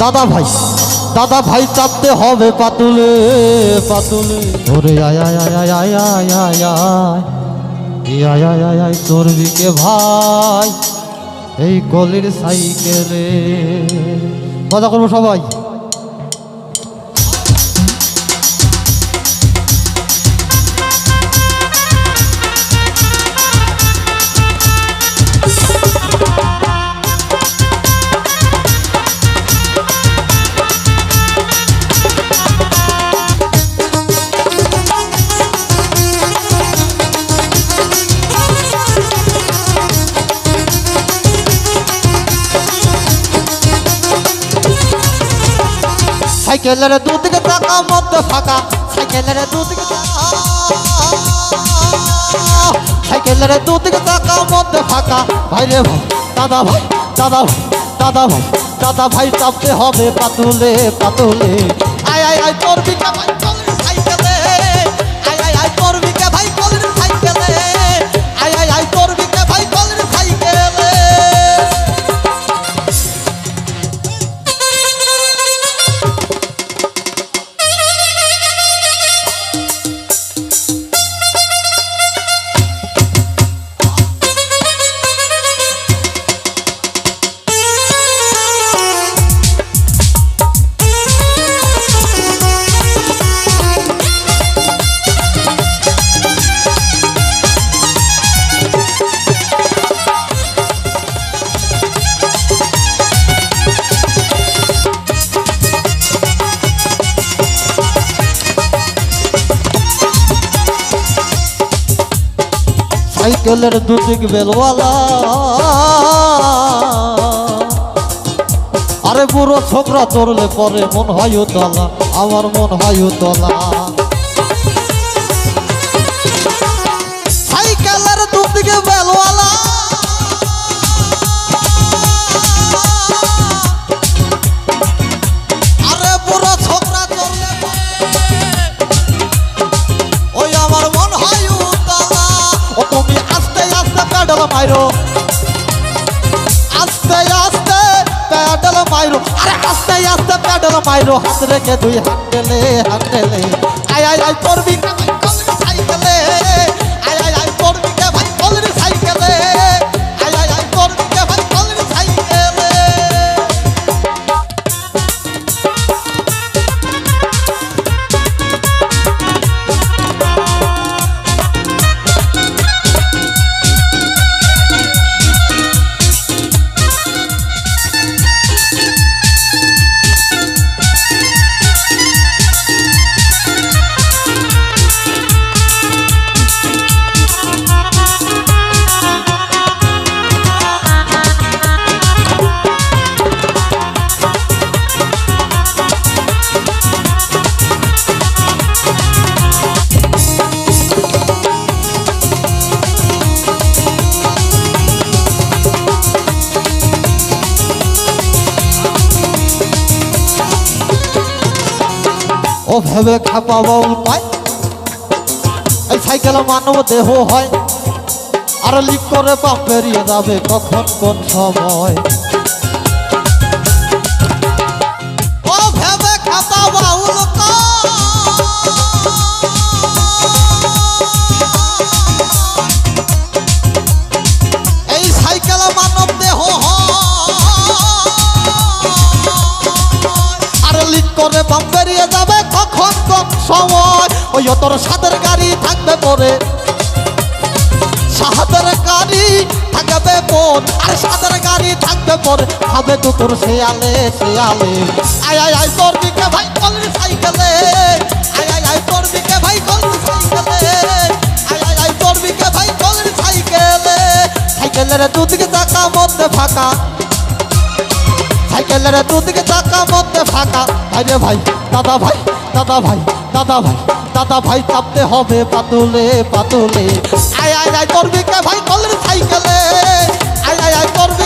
দাদা ভাই দাদা ভাই চাপতে হবে পাতুলে পাতুলে। ওরে আয় আয় আয় আয় চর্বিকে ভাই, এই গলির সাইকেলে। মজা করব সবাই সাইকেলের দুদিকে টাকা মত ফাঁকা। সাইকেলের দুদিকে সাইকেলের দুদিকে টাকা মত ফাঁকা। ভাই রে ভাই, দাদা ভাই দাদা ভাই দাদা ভাই দাদা ভাই, চাপতে হবে পাতুলে পাতুলে। আয় আয় আয়, তোর বিকা ভাই সাইকেলের দুদিক বেলওয়ালা। আরে বুড়ো ছোকরা চড়লে পরে মন হয় তলা আমার মন হয় তলা মাইরো, আরে আস্তে আস্তে প্যাডেল মাইরো, হাত রেখে দুই হাত গেলে হাত হান্ডেলে আয় আয় আয়, করবি না। ও ভেবে খাপা বাউল পায়। এই সাইকেল মানব দেহ হয়। আর লিক করে পাপ পেরিয়ে যাবে কখন কোন সময়। কখন সময় ওই তোর সাদের গাড়ি থাকবে পরে সাহাদের গাড়ি থাকবে পর আর সাদের গাড়ি থাকবে পরে হবে তো তোর শেয়ালে শেয়ালে। আয় আয় আয় তোর দিকে ভাই, কলের সাইকেলে। আয় আয় আয় তোর দিকে ভাই, কলের সাইকেলে। আয় আয় আয় তোর দিকে ভাই, কলের সাইকেলে। সাইকেলের দুদিকে চাকা মধ্যে ফাঁকা। বিকেলের দুদিকে চাকা, মধ্যে ফাঁকা। ভাই রে ভাই, দাদা ভাই দাদা ভাই দাদা ভাই দাদা ভাই, চাপতে হবে পাতুলে পাতুলে। আয় আয় আয় করবি কে ভাই, কলের সাইকেলে। আয় আয় আয় করবি